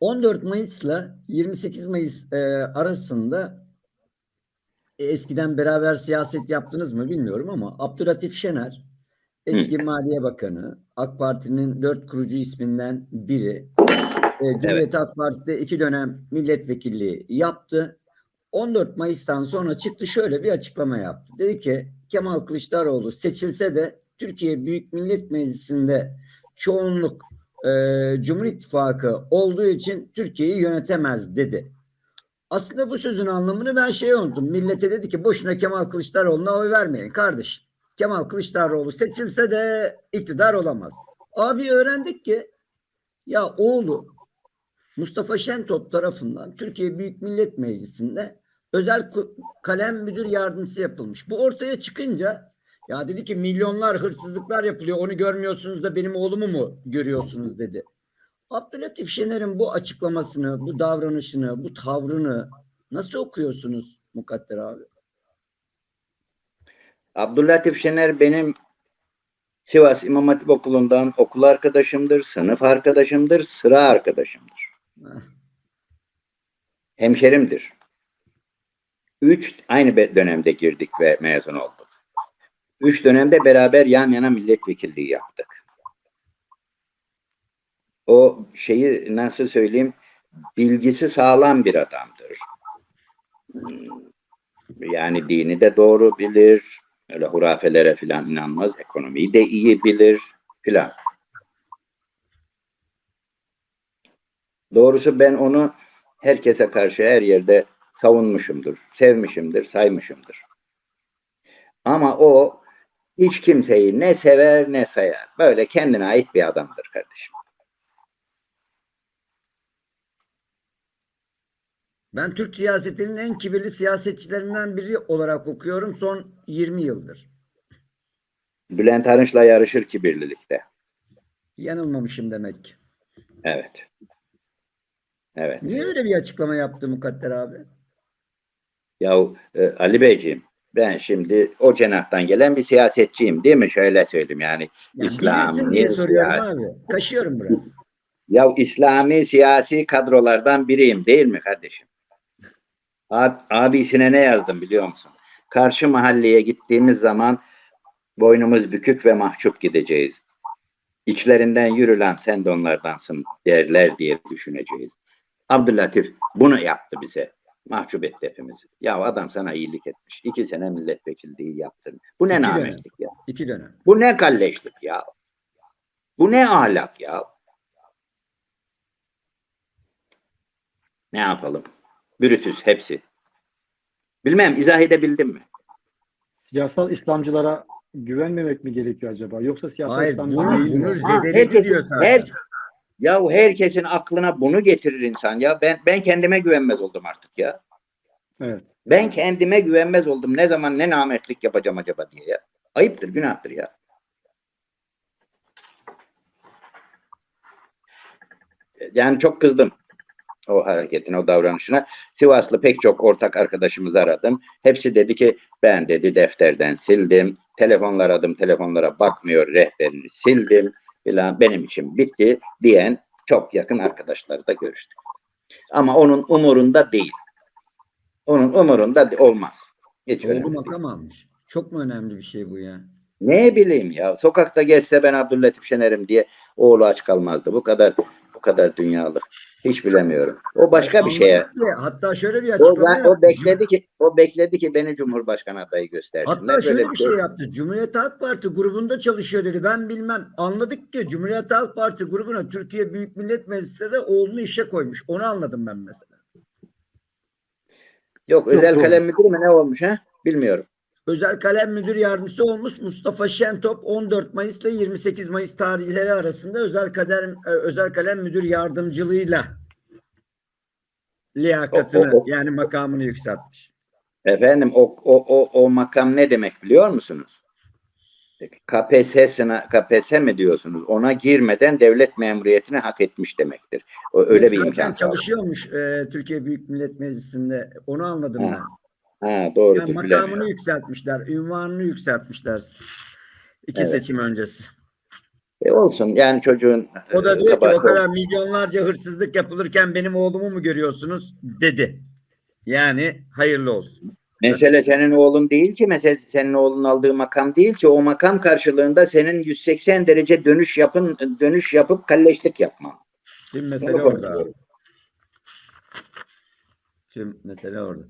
14 Mayıs'la 28 Mayıs e, arasında e, eskiden beraber siyaset yaptınız mı bilmiyorum ama Abdülatif Şener eski Maliye Bakanı AK Parti'nin dört kurucu isminden biri e, Cumhuriyet Halk Partisi'de iki dönem milletvekilliği yaptı. 14 Mayıs'tan sonra çıktı şöyle bir açıklama yaptı. Dedi ki Kemal Kılıçdaroğlu seçilse de Türkiye Büyük Millet Meclisi'nde çoğunluk e, Cumhur İttifakı olduğu için Türkiye'yi yönetemez dedi. Aslında bu sözün anlamını ben şey unuttum. Millete dedi ki boşuna Kemal Kılıçdaroğlu'na oy vermeyin kardeşim. Kemal Kılıçdaroğlu seçilse de iktidar olamaz. Abi öğrendik ki ya oğlu Mustafa Şentop tarafından Türkiye Büyük Millet Meclisi'nde özel kalem müdür yardımcısı yapılmış. Bu ortaya çıkınca ya dedi ki milyonlar hırsızlıklar yapılıyor onu görmüyorsunuz da benim oğlumu mu görüyorsunuz dedi. Abdülatif Şener'in bu açıklamasını, bu davranışını, bu tavrını nasıl okuyorsunuz Mukadder abi? Abdüllatif Şener benim Sivas İmam Hatip Okulu'ndan okul arkadaşımdır, sınıf arkadaşımdır, sıra arkadaşımdır. Hemşerimdir. Üç aynı dönemde girdik ve mezun olduk. Üç dönemde beraber yan yana milletvekilliği yaptık. O şeyi nasıl söyleyeyim, bilgisi sağlam bir adamdır. Hmm, Yani dini de doğru bilir, öyle hurafelere filan inanmaz, ekonomiyi de iyi bilir filan. Doğrusu ben onu herkese karşı her yerde savunmuşumdur, sevmişimdir, saymışımdır. Ama o hiç kimseyi ne sever ne sayar. Böyle kendine ait bir adamdır kardeşim. Ben Türk siyasetinin en kibirli siyasetçilerinden biri olarak okuyorum son 20 yıldır. Bülent Arınç'la yarışır kibirlilikte. Yanılmamışım demek ki. Evet. Evet. Niye öyle bir açıklama yaptı Mukadder abi? Yahu e, Ali Beyciğim ben şimdi o cenahtan gelen bir siyasetçiyim değil mi? Şöyle söyleyeyim yani. Yani İslam, diye soruyorum abi. Kaşıyorum biraz. Ya İslami siyasi kadrolardan biriyim değil mi kardeşim? Ab, abisine ne yazdım biliyor musun? Karşı mahalleye gittiğimiz zaman boynumuz bükük ve mahcup gideceğiz. İçlerinden yürü lan sen de onlardansın derler diye düşüneceğiz. Abdülatif bunu yaptı bize. Mahcup etti hepimizi. Ya adam sana iyilik etmiş. İki sene milletvekilliği yaptın. Bu ne İki dönem. ya? İki dönem. Bu ne kalleşlik ya? Bu ne ahlak ya? Ne yapalım? Brütüs hepsi. Bilmem izah edebildim mi? Siyasal İslamcılara güvenmemek mi gerekiyor acaba? Yoksa siyasal Hayır, İslamcı bunu- bunu- herkesin- diyor zaten. her, ya herkesin aklına bunu getirir insan ya. Ben ben kendime güvenmez oldum artık ya. Evet. Ben kendime güvenmez oldum. Ne zaman ne namertlik yapacağım acaba diye ya. Ayıptır, günahtır ya. Yani çok kızdım o hareketine, o davranışına. Sivaslı pek çok ortak arkadaşımızı aradım. Hepsi dedi ki ben dedi defterden sildim. Telefonlar aradım, telefonlara bakmıyor, rehberini sildim filan. Benim için bitti diyen çok yakın arkadaşları da görüştük. Ama onun umurunda değil. Onun umurunda olmaz. Hiç Oğlu makam almış. Çok mu önemli bir şey bu ya? Ne bileyim ya. Sokakta geçse ben Abdüllatif Şener'im diye oğlu aç kalmazdı. Bu kadar bu kadar dünyalık. Hiç bilemiyorum. O başka bir şeye. Hatta şöyle bir O, açıklama o yaptı. bekledi ki o bekledi ki beni Cumhurbaşkanı adayı göstersinler. Hatta Böyle şöyle bir şey yok. yaptı. Cumhuriyet Halk Parti grubunda çalışıyor dedi. Ben bilmem. Anladık ki Cumhuriyet Halk Parti grubuna Türkiye Büyük Millet Meclisi'nde de oğlunu işe koymuş. Onu anladım ben mesela. Yok özel doğru. kalem müdürü mü ne olmuş ha? Bilmiyorum. Özel kalem müdür yardımcısı olmuş Mustafa Şentop 14 Mayıs ile 28 Mayıs tarihleri arasında özel kalem e, özel kalem müdür yardımcılığıyla liyakatını O- o- o- yani makamını yükseltmiş. Efendim o, o, o, o makam ne demek biliyor musunuz? KPSS, KPSS mi diyorsunuz? Ona girmeden devlet memuriyetini hak etmiş demektir. O öyle bir Zaten imkan. çalışıyormuş e, Türkiye Büyük Millet Meclisi'nde. Onu anladım Ha, ben. Ha doğrudur. Yani bilemiyorum. makamını yükseltmişler, ünvanını yükseltmişler. İki Evet. seçim öncesi. E olsun yani çocuğun O da e, diyor ki o kadar milyonlarca hırsızlık yapılırken benim oğlumu mu görüyorsunuz dedi. Yani hayırlı olsun. Mesele senin oğlun değil ki, mesele senin oğlun aldığı makam değil ki. O makam karşılığında senin 180 derece dönüş yapın, dönüş yapıp kalleşlik yapman. Şimdi Bunu mesele orada. konuşuyorum. Şimdi mesele orada.